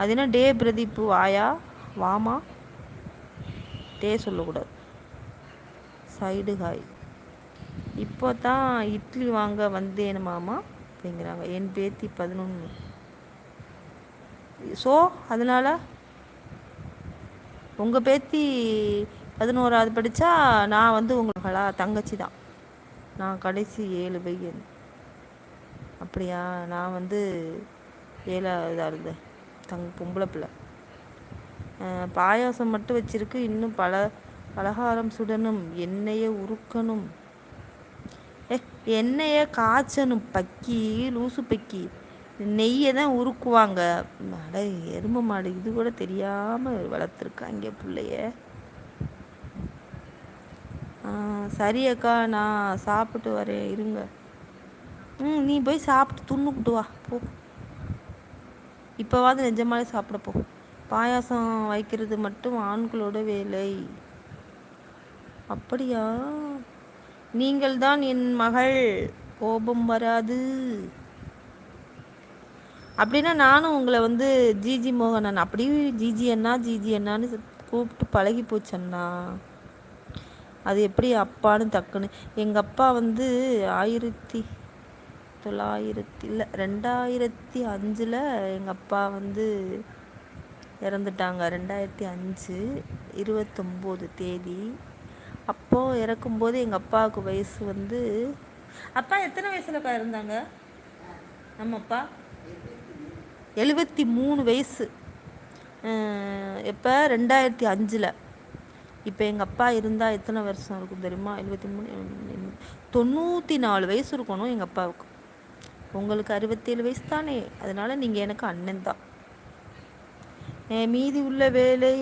அது என்ன டே பிரதீப்பு வாயா வாமா? டே சொல்லக்கூடாது. Side hi. இப்போ தான் இட்லி வாங்க வந்தேன் மாமா அப்படிங்கிறாங்க. என் பேத்தி பதினொன்று ஸோ அதனால் உங்கள் பேத்தி பதினோராவது படித்தா நான் வந்து உங்களா தங்கச்சி தான் நான் கடைசி ஏழு பையன். அப்படியா? நான் வந்து ஏழாவதாக இருந்தேன். தங் பொம்பளை பிள்ளை. பாயாசம் மட்டும் வச்சிருக்கு. இன்னும் பல பலகாரம் சுடணும். எண்ணெயை உருக்கணும். ஏ எண்ணெயை காய்ச்சணும். பக்கி லூசு பக்கி. நெய்யை தான் உருக்குவாங்க. அட எரும மாடு. இது கூட தெரியாமல் வளர்த்துருக்காங்க பிள்ளைய. சரி அக்கா நான் சாப்பிட்டு வரேன். இருங்க. ம் நீ போய் சாப்பிட்டு துண்ணுக்கிட்டு வா. போ. இப்போவாது நிஜமாலே சாப்பிட போ பாயாசம் வைக்கிறது மட்டும் ஆண்களோட வேலை. அப்படியா? நீங்கள் தான் என் மகள். கோபம் வராது. அப்படின்னா நானும் உங்களை வந்து ஜிஜி மோகன் அப்படியே ஜிஜி அண்ணா ஜிஜி அண்ணான்னு கூப்பிட்டு பழகி போச்சண்ணா அது எப்படி அப்பான்னு டக்குன்னு. எங்கள் அப்பா வந்து ஆயிரத்தி தொள்ளாயிரத்தி இல்லை ரெண்டாயிரத்தி அஞ்சில் எங்கள் அப்பா வந்து இறந்துட்டாங்க. ரெண்டாயிரத்தி அஞ்சு இருபத்தொம்போது தேதி. அப்போது இறக்கும்போது எங்கள் அப்பாவுக்கு வயசு வந்து அப்பா எத்தனை வயசுலப்பா இருந்தாங்க நம்ம அப்பா எழுபத்தி மூணு வயசு எப்போ? ரெண்டாயிரத்தி அஞ்சில். இப்போ எங்கள் அப்பா இருந்தால் எத்தனை வருஷம் இருக்கும் தெரியுமா? எழுபத்தி மூணு தொண்ணூற்றி நாலு வயசு இருக்கணும் எங்கள் அப்பாவுக்கு. உங்களுக்கு அறுபத்தேழு வயசு தானே? அதனால் நீங்கள் எனக்கு அண்ணன் தான். மீதி உள்ள வேலை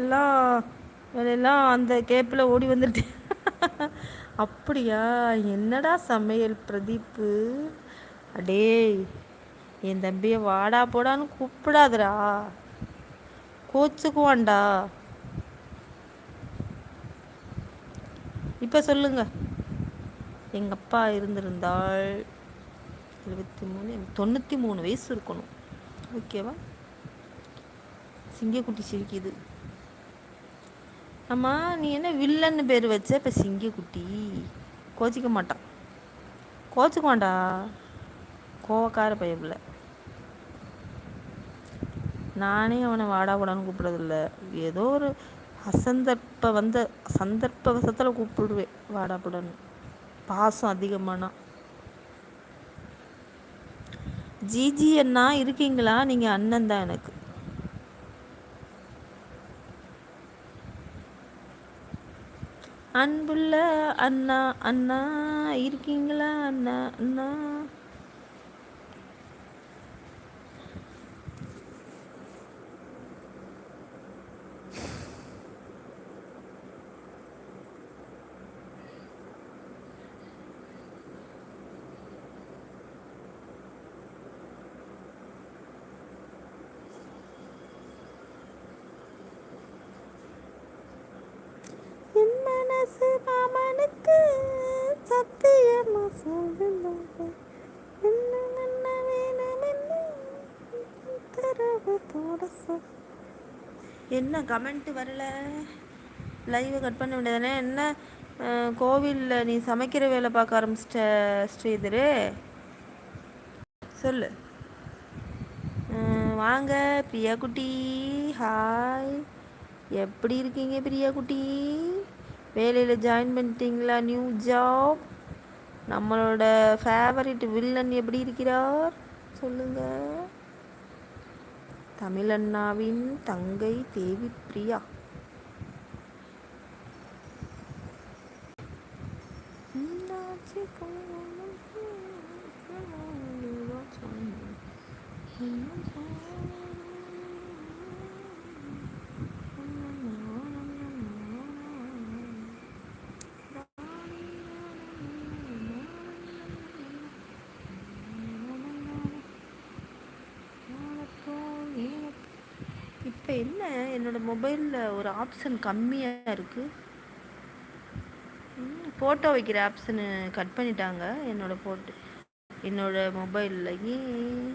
எல்லாம் வேலையெல்லாம் அந்த கேப்பில் ஓடி வந்துட்டு. அப்படியா? என்னடா சமையல் பிரதீப்பு? அடே என் தம்பியை வாடா போடான்னு கூப்பிடாதடா. கோச்சுக்குவான்டா. இப்போ சொல்லுங்க. எங்கள் அப்பா இருந்திருந்தால் எழுபத்தி மூணு தொண்ணூற்றி மூணு வயசு இருக்கணும். ஓகேவா சிங்கக்குட்டி சிரிக்குது. ஆமாம் நீ என்ன வில்லன்னு பேர் வச்ச? இப்போ சிங்கக்குட்டி கோச்சிக்க மாட்டான். கோச்சிக்குவான்டா கோவக்கார பையப்பில்ல நானே அவனை வாடா கூடான்னு கூப்பிட்றதில்ல. ஏதோ ஒரு அசந்தர்ப்ப வந்த சந்தர்ப்ப வசத்தில் கூப்பிடுவேன். வாடா கூடான்னு பாசம் அதிகமானா. ஜிஜி அண்ணா இருக்கீங்களா? நீங்கள் அண்ணன் தான் எனக்கு. அன்புள்ள அண்ணா அண்ணா இருக்கீங்களா? அண்ணா அண்ணா. சத்தியமா சொல்லுங்க என்ன கமெண்ட் வரல? லைவை கட் பண்ண வேண்டியதானே? என்ன கோவிலில் நீ சமைக்கிற வேலை பார்க்க ஆரம்பிச்சிட்ட ஸ்ரீதர்? சொல்லு. வாங்க பிரியா குட்டி ஹாய் எப்படி இருக்கீங்க பிரியா குட்டி வேலையில் ஜாயின் பண்ணிட்டீங்களா? நியூ ஜாப் நம்மளோட ஃபேவரட் வில்லன் எப்படி இருக்கிறார்? சொல்லுங்க. தமிழண்ணாவின் தங்கை தேவி பிரியா இப்போ என்ன என்னோடய மொபைலில் ஒரு ஆப்ஷன் கம்மியாக இருக்குது ஃபோட்டோ வைக்கிற ஆப்ஷனு கட் பண்ணிட்டாங்க என்னோடய ஃபோட்டோ என்னோடய மொபைலில் ஏன்?